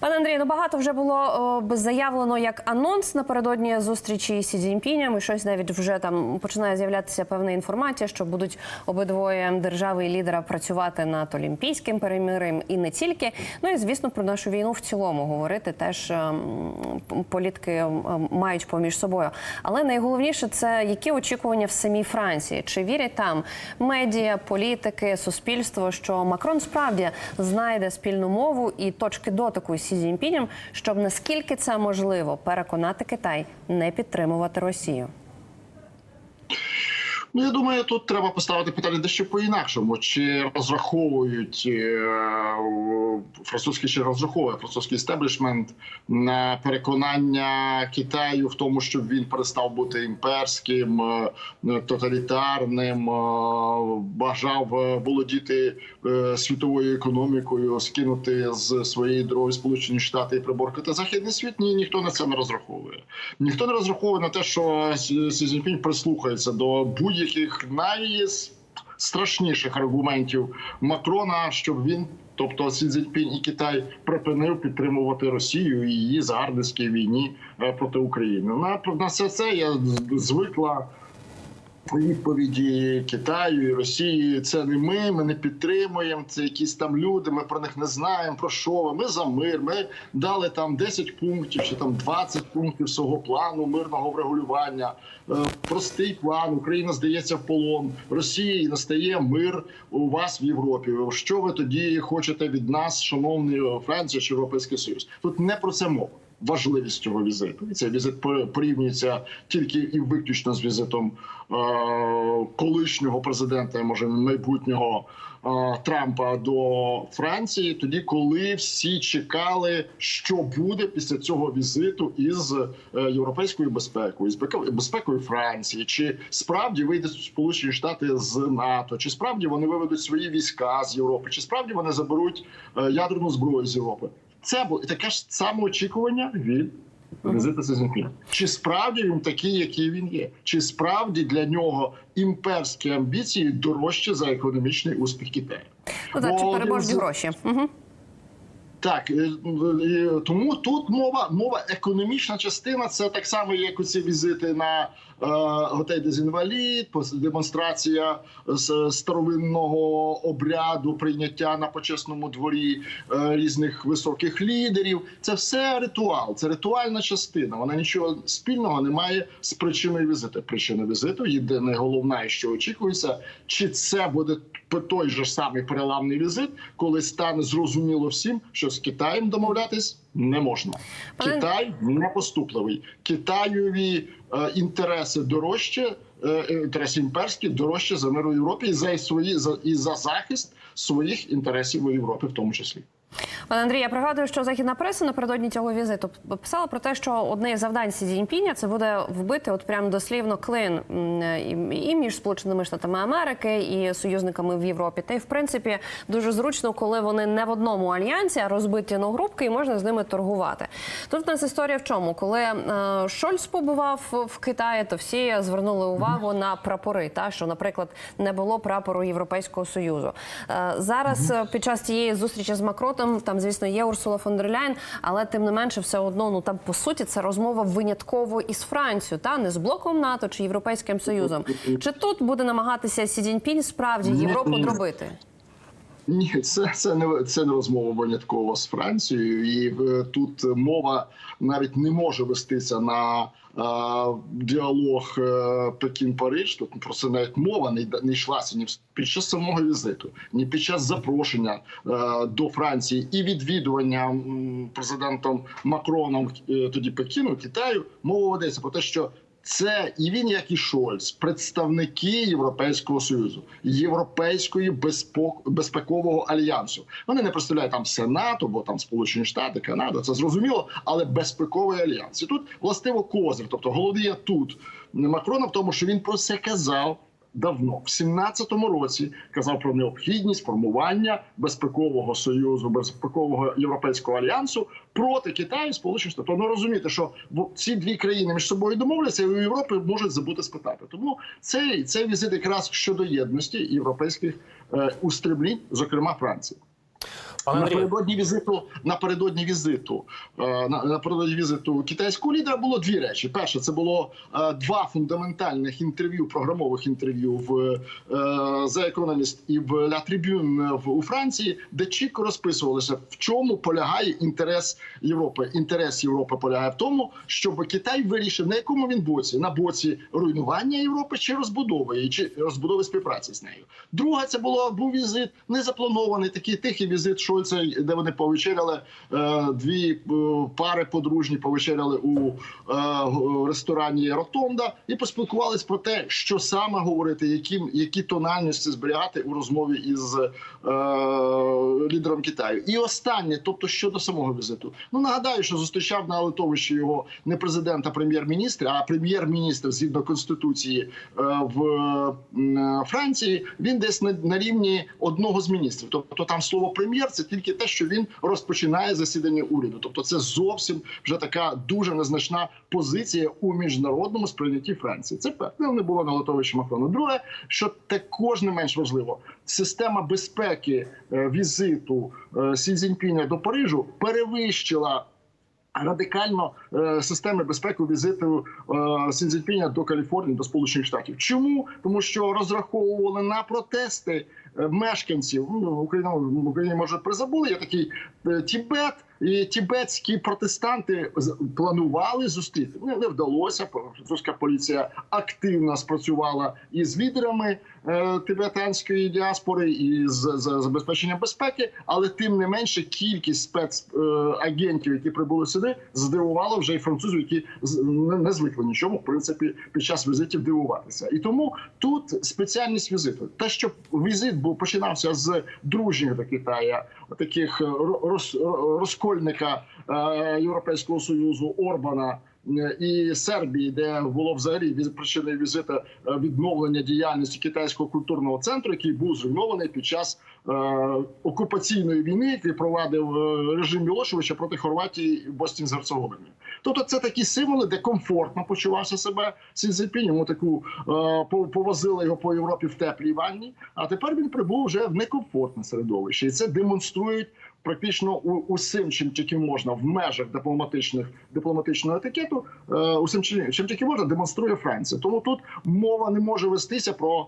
Пане Андрію, ну багато вже було заявлено як анонс напередодні зустрічі Сі Цзіньпінем, і щось навіть вже там починає з'являтися певна інформація, що будуть обидвоє держави і лідера працювати над олімпійським перемир'ям і не тільки. Ну і звісно про нашу війну в цілому говорити теж ем, політики ем, мають поміж собою. Але найголовніше це які очікування в самій Франції. Чи вірять там медіа, політики, суспільство, що Макрон справді знайде спільну мову і точки дотику Сі Цзіньпінем, щоб наскільки це можливо переконати Китай не підтримувати Росію? Ну, я думаю, тут треба поставити питання дещо по-інакшому. Чи розраховують е, французький чи розраховує французький істеблішмент на переконання Китаю в тому, щоб він перестав бути імперським, е, тоталітарним, е, бажав володіти світовою економікою, скинути з своєї дороги Сполучені Штати і приборкати західний світ? Ні, ніхто на це не розраховує. Ніхто не розраховує на те, що Сі Сі прислухається до будь-яких найстрашніших аргументів Макрона, щоб він, тобто Сі Цзіньпінь і Китай, припинив підтримувати Росію і її загарбницькій війні е, проти України. На, на все це я звикла. Відповіді Китаю і Росії це не ми. Ми не підтримуємо. Це якісь там люди. Ми про них не знаємо. Про що ви? Ми за мир. Ми дали там 10 пунктів чи там 20 пунктів свого плану мирного врегулювання. Е, Простий план. Україна здається в полон. Росії настає мир у вас в Європі. Що ви тоді хочете від нас, шановні Франція чи Європейський Союз? Тут не про це мова важливість цього візиту. І цей візит пор- порівнюється тільки і виключно з візитом е- колишнього президента, може майбутнього е- Трампа до Франції, тоді коли всі чекали, що буде після цього візиту із е, європейською безпекою, з безпекою- Франції, чи справді вийдуть Сполучені Штати з НАТО, чи справді вони виведуть свої війська з Європи, чи справді вони заберуть ядерну зброю з Європи. Це було таке ж саме очікування від візиту Сі Чи справді він такий, який він є? Чи справді для нього імперські амбіції дорожче за економічний успіх Китаю? Ну так, чи переможні гроші? Угу. Так, е, е, тому тут мова мова економічна частина. Це так само, як оці візити на е, готель Дезінвалід, демонстрація з старовинного обряду прийняття на почесному дворі е, різних високих лідерів. Це все ритуал, це ритуальна частина. Вона нічого спільного не має з причиною візиту. Причина візиту єдине головне, що очікується, чи це буде той же самий переламний візит, коли стане зрозуміло всім, що з Китаєм домовлятись не можна. Пане- Китай непоступливий. Китаєві е, інтереси дорожче, е, інтереси імперські дорожче за мир у Європі і за свої за і за захист своїх інтересів у Європі, в тому числі. Пане Андрій, я пригадую, що західна преса напередодні цього візиту писала про те, що одне із завдань Сі Цзіньпіня це буде вбити, от прям дослівно клин і- між Сполученими Штатами Америки і союзниками в Європі. Та й в принципі дуже зручно, коли вони не в одному альянсі, а розбиті на групки, і можна з ними торгувати. Тут в нас історія в чому, коли е, Шольц побував в Китаї, то всі звернули увагу на прапори. Та що, наприклад, не було прапору Європейського союзу. Е, Зараз е, під час цієї зустрічі з Макротом, там звісно є Урсула фон дер Ляйн, але тим не менше, все одно ну там по суті це розмова винятково із Францією, та не з блоком НАТО чи Європейським Союзом. Чи тут буде намагатися Сі Цзіньпінь справді Європу дробити? Ні, це, це не це не розмова винятково з Францією, і е, тут мова навіть не може вестися на е, діалог е, Пекін-Париж. Тут про це навіть мова не, не йшлася ні під час самого візиту, ні під час запрошення е, до Франції і відвідування президентом Макроном е, тоді Пекіну Китаю. Мова ведеться про те, що це і він, як і Шольц, представники Європейського союзу, європейської безпекового альянсу. Вони не представляють там все НАТО, бо там Сполучені Штати, Канада, це зрозуміло, але безпековий альянс. І тут властиво козир, тобто головний тут Макрона в тому, що він про це казав. Давно в 17-му році казав про необхідність формування безпекового союзу, безпекового європейського альянсу проти Китаю, і Сполучених Штатів. Ну розумієте, що ці дві країни між собою домовляться, і у Європи можуть забути спитати. Тому цей, цей візит якраз щодо єдності європейських е, устремлінь, зокрема Франції. Напередодні візиту напередодні візиту е, на- напередодні візиту китайського лідера було дві речі. Перше, це було е, два фундаментальних інтерв'ю, програмових інтерв'ю в е, The Economist і в La Tribune в у Франції, де чітко розписувалося, в чому полягає інтерес Європи. Інтерес Європи полягає в тому, щоб Китай вирішив на якому він боці на боці руйнування Європи чи розбудови її, чи розбудови співпраці з нею. Друга це було був візит незапланований, такий тихий візит Шольца, де вони повечеряли е, дві е, пари подружні, повечеряли у е, ресторані Ротонда і поспілкувались про те, що саме говорити, які, які тональності зберігати у розмові із лідером Китаю. І останнє, тобто щодо самого візиту, ну нагадаю, що зустрічав на литовищі його не президент, а прем'єр-міністр, а прем'єр-міністр згідно конституції в Франції. Він десь на рівні одного з міністрів. Тобто там слово прем'єр це тільки те, що він розпочинає засідання уряду. Тобто, це зовсім вже така дуже незначна позиція у міжнародному сприйнятті Франції. Це перше не було на литовищі Макрону. Друге, що також не менш важливо, система безпеки е, візиту е, Сі Цзіньпіня до Парижу перевищила. Радикально е, системи безпеки візиту е, Сі до Каліфорнії до Сполучених Штатів. Чому тому, що розраховували на протести е, мешканців ну, Україна в Україні може призабули. я такий Тібет, і тібетські протестанти планували зустріти. Не, не вдалося. Французька поліція активно спрацювала із лідерами е, тибетанської діаспори і з, з забезпеченням безпеки, але тим не менше кількість спецагентів, які прибули сюди, здивувала вже і французів, які не, не звикли нічому в принципі під час візитів дивуватися. І тому тут спеціальність візиту. Те, що візит був починався з дружніх до Китая, таких е, роз, розкольника е, Європейського союзу Орбана. е, І Сербії, де було взагалі від причини візиту е, відновлення діяльності китайського культурного центру, який був зруйнований під час окупаційної війни, який провадив режим Мілошевича проти Хорватії і Босні з Герцеговини. Тобто, це такі символи, де комфортно почувався себе Сі Цзіньпінь. Йому таку е, повозили його по Європі в теплій ванні. А тепер він прибув вже в некомфортне середовище, і це демонструють. Практично усім, чим тільки можна в межах дипломатичних дипломатичного етикету, е, усім чим, тільки можна, демонструє Франція. Тому тут мова не може вестися про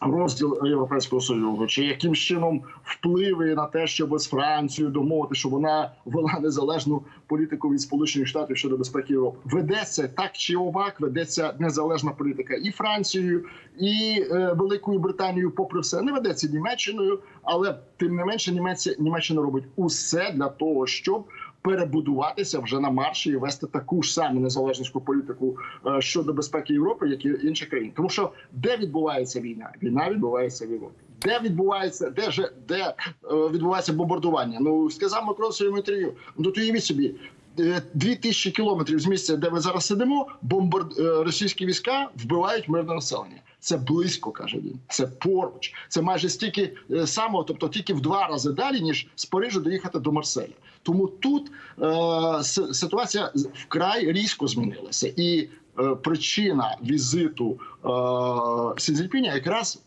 розділ Європейського союзу, чи яким чином впливи на те, щоб з Францією домовити, щоб вона вела незалежну політику від Сполучених Штатів щодо безпеки Європи. Ведеться так чи овак, ведеться незалежна політика і Францією, і е, Великою Британією, попри все, не ведеться Німеччиною, але тим не менше Німеччина, Німеччина робить усе для того, щоб перебудуватися вже на марші і вести таку ж саму незалежну політику е, щодо безпеки Європи, як і інші країни. Тому що де відбувається війна? Війна відбувається в Європі. Де відбувається, де же де е, відбувається бомбардування? Ну сказав Макрон своєму інтерв'ю. Ну то уявіть собі. Е, Дві тисячі кілометрів з місця, де ми зараз сидимо, бомбард е, російські війська вбивають мирне населення. Це близько, каже він. Це поруч. Це майже стільки е, само, тобто тільки в два рази далі, ніж з Парижу доїхати до Марселя. Тому тут е, ситуація вкрай різко змінилася, і е, причина візиту е, Сі якраз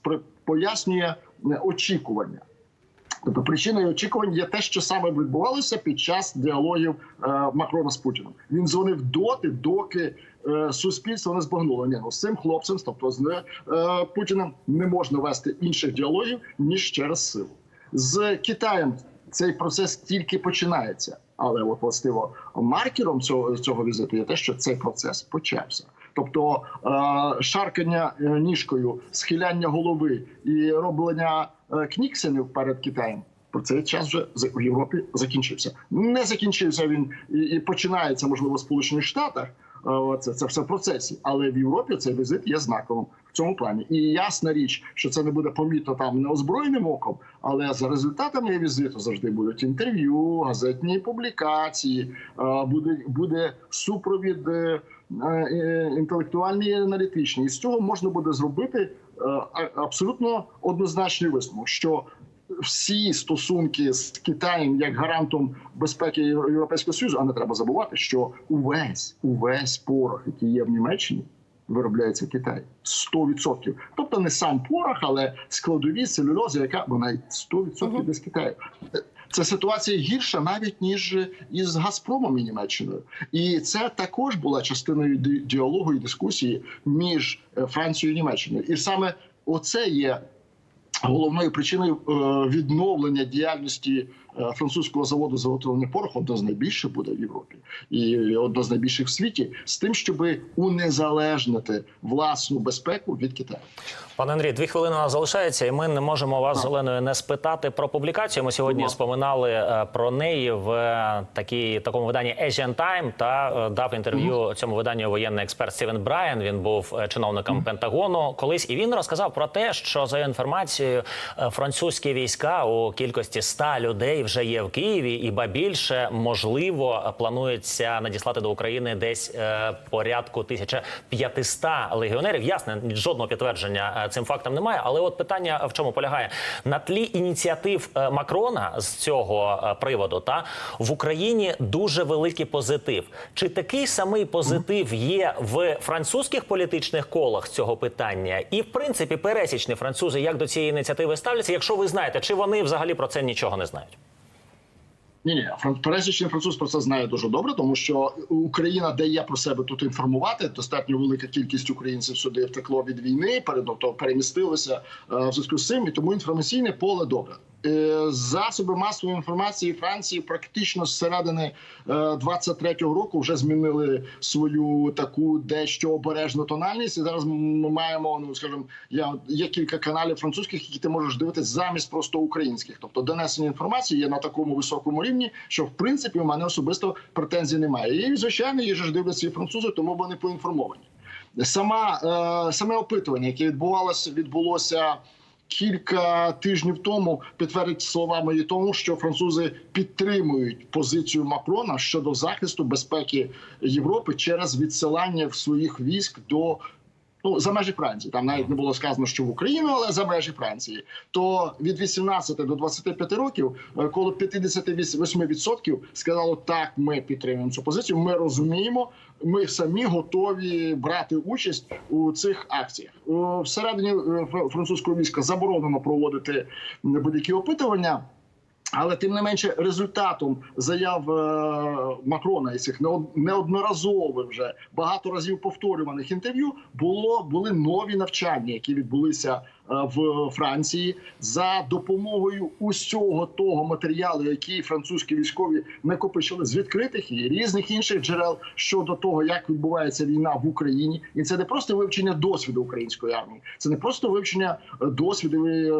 пояснює очікування. Тобто причиною очікувань є те, що саме відбувалося під час діалогів е, Макрона з Путіним. Він дзвонив доти, доки е, суспільство не збагнуло. Ні, ну з цим хлопцем, тобто з е, Путіним, не можна вести інших діалогів ніж через силу. З Китаєм цей процес тільки починається. Але от властиво маркером цього цього візиту є те, що цей процес почався. Тобто шаркання ніжкою, схиляння голови і роблення кніксенів перед Китаєм. Про цей час вже в Європі закінчився. Не закінчився він і, і починається, можливо, в Сполучених Штатах. Е, Це, це все в процесі, але в Європі цей візит є знаковим в цьому плані. І ясна річ, що це не буде помітно там неозброєним оком, але за результатами візиту завжди будуть інтерв'ю, газетні публікації, е, буде, буде супровід е, е, інтелектуальний і аналітичний. І з цього можна буде зробити е, абсолютно однозначний висновок, що всі стосунки з Китаєм як гарантом безпеки Європейського союзу, а не треба забувати, що увесь увесь порох, який є в Німеччині, виробляється в Китаї. 100%. Тобто не сам порох, але складові целюлоза, яка вона 100% Мгм. без Китаю. Це ситуація гірша навіть ніж із Газпромом і Німеччиною, і це також була частиною ді- діалогу і дискусії між е, Францією і Німеччиною. І саме оце є головною причиною е, відновлення діяльності французького заводу заготовлення пороху одно з найбільших буде в Європі і одно з найбільших в світі, з тим, щоб унезалежнити власну безпеку від Китаю. Пане Андрій, дві хвилини нас залишається, і ми не можемо вас з Оленою не спитати про публікацію. Ми сьогодні споминали е, про неї в е, такій такому виданні Asian Time та е, дав інтерв'ю цьому виданню воєнний експерт Стівен Брайан. Він був е, чиновником Пентагону колись, і він розказав про те, що за інформацією е, французькі війська у кількості 100 людей вже є в Києві, і ба більше можливо планується надіслати до України десь е, порядку 1500 легіонерів. Ясно, жодного підтвердження е, цим фактам немає. Але от питання в чому полягає на тлі ініціатив е, Макрона з цього е, приводу, та в Україні дуже великий позитив. Чи такий самий позитив є в французьких політичних колах цього питання? І в принципі пересічні французи як до цієї ініціативи ставляться, якщо ви знаєте, чи вони взагалі про це нічого не знають? Ні, ні, пересічний француз про це знає дуже добре, тому що Україна дає про себе тут інформувати. Достатньо велика кількість українців сюди втекло від війни, тобто перемістилися е, в зв'язку з цим, і тому інформаційне поле добре. Е, Засоби масової інформації Франції практично з середини е, 23-го року вже змінили свою таку дещо обережну тональність. І зараз ми маємо, ну скажімо, я є кілька каналів французьких, які ти можеш дивитися замість просто українських. Тобто донесення інформації є на такому високому рівні, що в принципі у мене особисто претензій немає. І звичайно, її ж дивляться і французи, тому вони поінформовані. Сама е, саме опитування, яке відбувалося, відбулося кілька тижнів тому, підтвердить слова мої тому, що французи підтримують позицію Макрона щодо захисту безпеки Європи через відсилання своїх військ до. Ну, за межі Франції, там навіть не було сказано, що в Україну, але за межі Франції. То від 18 до 25 років е, коло 58% сказало так, ми підтримуємо цю позицію. Ми розуміємо, ми самі готові брати участь у цих акціях. Е, Всередині е, французького війська заборонено проводити будь-які опитування. Але тим не менше, результатом заяв е, Макрона і цих неод- неодноразових вже багато разів повторюваних інтерв'ю було були нові навчання, які відбулися в Франції за допомогою усього того матеріалу, який французькі військові накопичили з відкритих і різних інших джерел щодо того, як відбувається війна в Україні, і це не просто вивчення досвіду української армії, це не просто вивчення е, досвіду і е,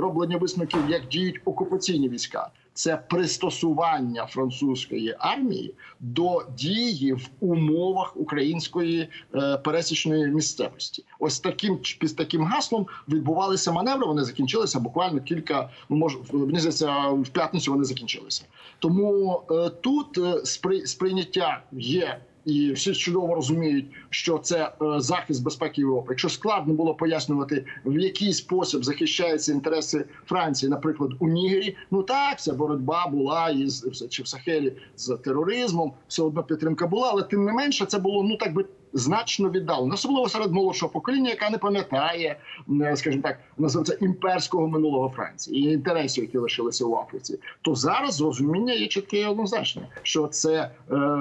роблення висновків, як діють окупаційні війська. Це пристосування французької армії до дії в умовах української е, пересічної місцевості. Ось таким під таким гаслом відбувалися маневри. Вони закінчилися буквально кілька. Ну може мені здається, в п'ятницю вони закінчилися. Тому е, тут е, сприйняття є. І всі чудово розуміють, що це е, захист безпеки Європи. Якщо складно було пояснювати, в який спосіб захищаються інтереси Франції, наприклад, у Нігері, ну так, ця боротьба була із чи в Сахелі з тероризмом, все одно підтримка була, але тим не менше, це було ну так би значно віддалено, особливо серед молодшого покоління, яка не пам'ятає, е, скажімо так, називається імперського минулого Франції і інтересів, які лишилися в Африці. То зараз розуміння є чітке і однозначне, що це е,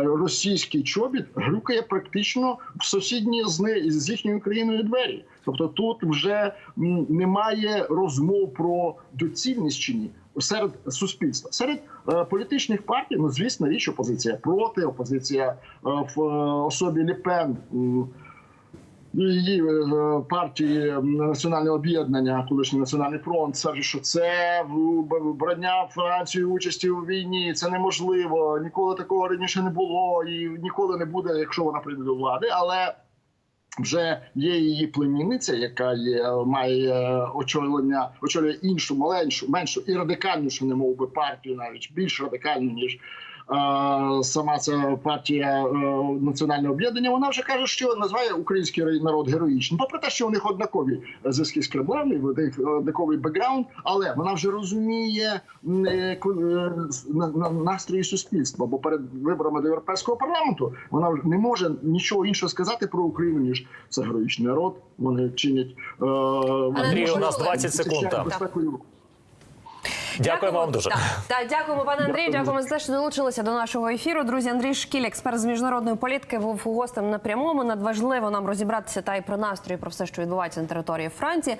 російський чобіт грюкає практично в сусідні з їхньою країною двері. Тобто тут вже немає розмов про доцільність чи ні серед суспільства, серед е, політичних партій. Ну звісно, річ опозиція проти, опозиція е, в е, особі Ліпен. Її е, партії м, національне об'єднання, колишній національний фронт, каже, що це брання Франції участі у війні. Це неможливо. Ніколи такого раніше не було і ніколи не буде, якщо вона прийде до влади. Але вже є її племінниця, яка є має е, очолення, очолює іншу маленьшу, меншу і радикальнішу, не мов би партію, навіть більш радикальну ніж сама ця партія е, національне об'єднання, вона вже каже, що називає український народ героїчним. Попри те, що у них однакові зв'язки з Кремлем, і в них однаковий бекграунд, але вона вже розуміє е, е, настрої суспільства. Бо перед виборами до європейського парламенту вона вже не може нічого іншого сказати про Україну ніж це героїчний народ. Вони чинять е, Андрій, у нас 20 секунд. захищають так. безпеку Європи. Дякуємо вам дуже. Так, так, дякуємо, пане Андрію. Дякуємо за те, що долучилися до нашого ефіру. Друзі, Андрій Шкіль, експерт з міжнародної політики, був гостем на прямому. Надважливо нам розібратися та й про настрої, про все, що відбувається на території Франції.